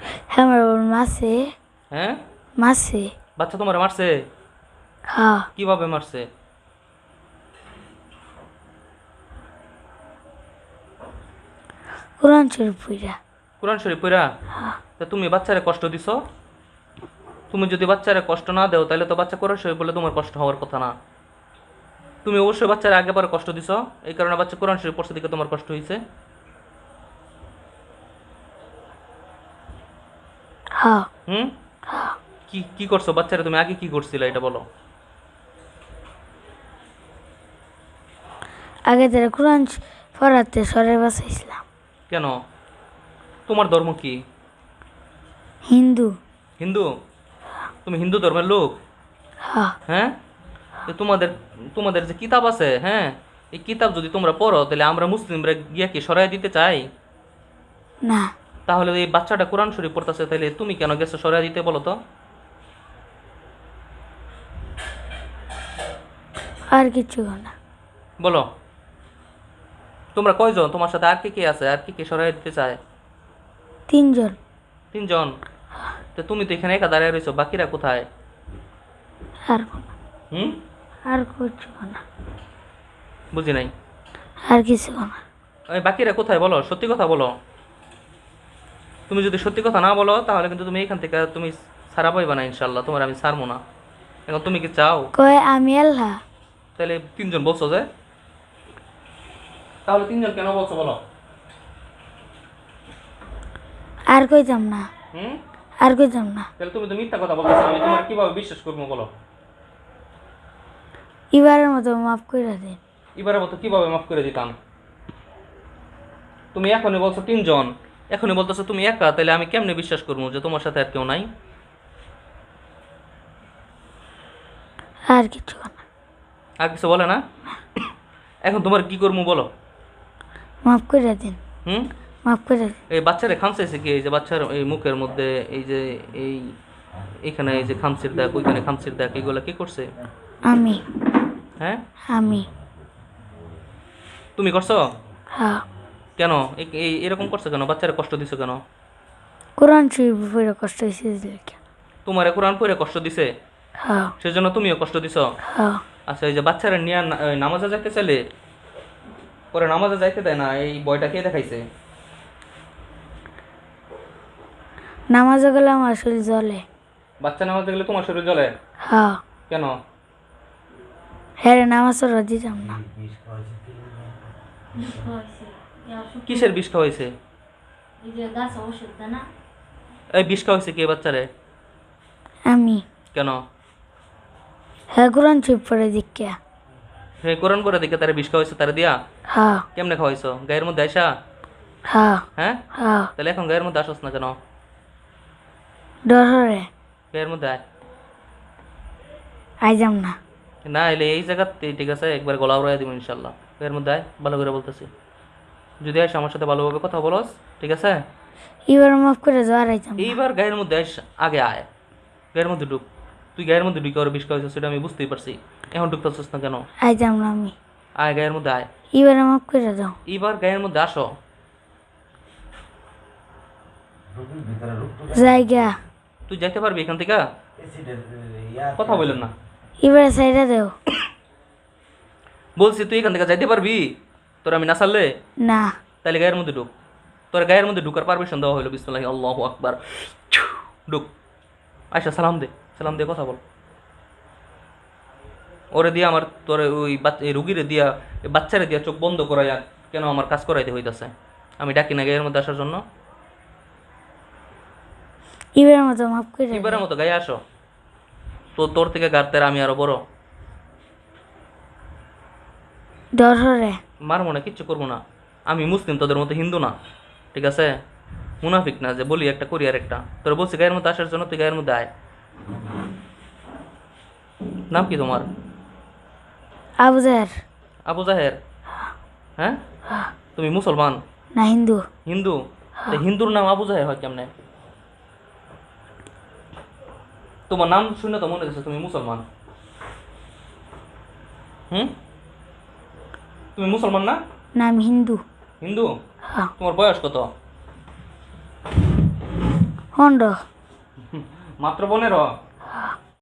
হ্যাঁ আমার মাসে হ্যাঁ? মাসে বাচ্চা তোমার মারছে? হ্যাঁ। কীভাবে মারছে? কোরআন শরীফ পড়া। কোরআন শরীফ পড়া? তা তুমি বাচ্চারে কষ্ট দিছো? তুমি যদি বাচ্চারে কষ্ট না দাও তাহলে তো বাচ্চা কোরআন শরীফ বলে তোমার কষ্ট হওয়ার কথা না। তুমি অবশ্যই বাচ্চারা আগে পরে কষ্ট দিছো এই কারণে বাচ্চা কোরআন শরীফ পড়ছে দিকে তোমার কষ্ট হয়েছে হ্যাঁ। হুম? কি কি করছ বাচ্চারে? তুমি আগে কি করছিলে? এটা বলো। আগে তারা কোরআন পড়াতে সরে বাসাইছিলাম কেন? তোমার ধর্ম কি? হিন্দু। হিন্দু? তুমি হিন্দু ধর্মের লোক? হ্যাঁ। হ্যাঁ? তোমাদের তোমাদের যে কিতাব আছে হ্যাঁ? এই কিতাব যদি তোমরা পড়ো তাহলে আমরা মুসলিমরা গিয়া কি সরাই দিতে চাই? না। তাহলে এই বাচ্চাটা কোরআন শরীফ পড়তেছে তাহলে তুমি কেন গেছো সরাই দিতে বলো তো? আর কিছু না। বলো। তোমরা কয়জন? তোমার সাথে আর কে কে আছে? আর কে কে সরাই দিতে চায়? তিনজন। তিনজন? তো তুমি তো এখানে একা দাঁড়িয়ে রয়েছো বাকিরা কোথায়? আর কোনো হুম? আর কিছু না। বুঝি নাই। আর কিছু না। ওই বাকিরা কোথায়? বলো সত্যি কথা বলো। তুমি যদি সত্যি কথা না বলো তাহলে কিন্তু তুমি এখান থেকে তুমি সারা পাইবা না ইনশাল্লাহ তোমার আমি ছাড়বো না। এখন তুমি কি চাও? কয় আমি আল্লাহ। তাহলে তিনজন বলছো যে? তাহলে তিনজন কেন বলছো বলো? আর কইতাম না? হুম? আর কইতাম না? তাহলে তুমি তো মিথ্যা কথা বলছো আমি তোমার কীভাবে বিশ্বাস করব বলো? এবারের মতো মাফ করে দিন এবারে মতো কীভাবে মাফ করে দিতাম? তুমি এখনই বলছো তিনজন। এখনই বলতেছো তুমি একা তাহলে আমি কেমনে বিশ্বাস করব যে তোমার সাথে আর কেউ নাই? আর কিছু আর কিছু বলে না? এখন তোমার কি করব বলো? মাফ করে দিন। হুম? মাফ করে দিন। এই বাচ্চারে খামচাইছে কি? এই যে বাচ্চার এই মুখের মধ্যে এই যে এই এখানে এই যে খামচির দাগ ওইখানে খামচির দাগ এগুলো কি করছে? আমি। হ্যাঁ? আমি। তুমি করছ? হ্যাঁ। কেন? এই- এরকম করছ কেন? বাচ্চারা কষ্ট দিছো কেন? কোরআন শরীফ পড়ে কষ্ট দেখে তোমার কোরআন পড়ে কষ্ট দিছে? হ্যাঁ। সেজন্য তুমিও কষ্ট দিছো? হ্যাঁ। আচ্ছা এই যে বাচ্চারা নিয়ে নামাজে যাইতে চাইলে পরে নামাজে যাইতে দেয় না এই বয়টা কে দেখাইছে? নামাজে গেলে আমার শরীর জ্বলে। বাচ্চা নামাজে গেলে তোমার শরীর জ্বলে? হ্যাঁ। কেন? হ্যাঁ রে, নামাজ ওরা দিতাম না। কিসের বিষ খাওয়াইছে এই বিষ খাওয়াইছে কে বাচ্চারে? আমি। কেন? হ্যাঁ কোরআন শরীফ পড়ে দীক্ষা হে কোরআন পরে দেখে তারা বিষ খাওয়াইছে তারা দিয়া? হ্যাঁ কেমনে খাওয়াইছো গায়ের মধ্যে আইসা? হ্যাঁ হ্যাঁ? হ্যাঁ তাহলে এখন গায়ের মধ্যে আসস না কেন? ডরে গায়ের মধ্যে আয়। আইজাম না। না এলে এই জায়গাতে ঠিক আছে একবার গলা উড়াই দিব ইনশাল্লাহ। গায়ের মধ্যে আয় ভালো করে বলতেছি। যদি আইস আমার সাথে ভালোভাবে কথা বলস ঠিক আছে? এবার মাফ করে যাওয়ার আইতাম। এইবার গায়ের মধ্যে আইস আগে আয়। গায়ের মধ্যে ঢুক। তুই গায়ের মধ্যে ঢুকে ওর বিষ খাওয়াইছিস সেটা আমি বুঝতেই পারছি। এখন ঢুকতেছিস না কেন? আইতাম না আমি। আয় গায়ের মধ্যে আয়। এবার মাফ করে দাও। এইবার গায়ের মধ্যে আসো। জায়গা। তুই যাইতে পারবি এখান থেকে? কথা বললেন না। এবার সাইডে দেও। বলছি তুই এখান থেকে যাইতে পারবি? তোর আমি না ছাড়লে? না। তাহলে গায়ের মধ্যে ঢুক। তোর গায়ের মধ্যে ঢুকার পারমিশন দেওয়া হলো বিসমুল্লাহ আল্লাহ আকবার। ঢুক। আচ্ছা সালাম দে সালাম দিয়ে কথা বল। ওরে দিয়া আমার তোর ওই রুগীরে দিয়া বাচ্চারে দিয়া চোখ বন্ধ করাইয়া কেন আমার কাজ করাইতে হইতাছে? আমি ডাকি না গায়ের মধ্যে আসার জন্য? এবার মতো মাফ করে। এবারের মতো গায়ে আসো। তো তোর থেকে গার্তের আমি আরও বড়। ডরে মার মনে কিচ্ছু করব না। আমি মুসলিম তোদের মতো হিন্দু না। ঠিক আছে? মুনাফিক না যে বলি একটা করি আর একটা তোর বলছি গায়ের মধ্যে আসার জন্য তুই গায়ের মধ্যে আয়। নাম কি তোমার? আবুজার আবু জাহের? হ্যাঁ? তুমি মুসলমান? না হিন্দু। হিন্দু? হিন্দুর নাম আবু জাহের হয় কেমনে? তোমার নাম শুনে তো মনে হচ্ছে তুমি মুসলমান। হুম? তুমি মুসলমান না? না আমি হিন্দু। হিন্দু? হ্যাঁ। তোমার বয়স কত? পনেরো। মাত্র পনেরো?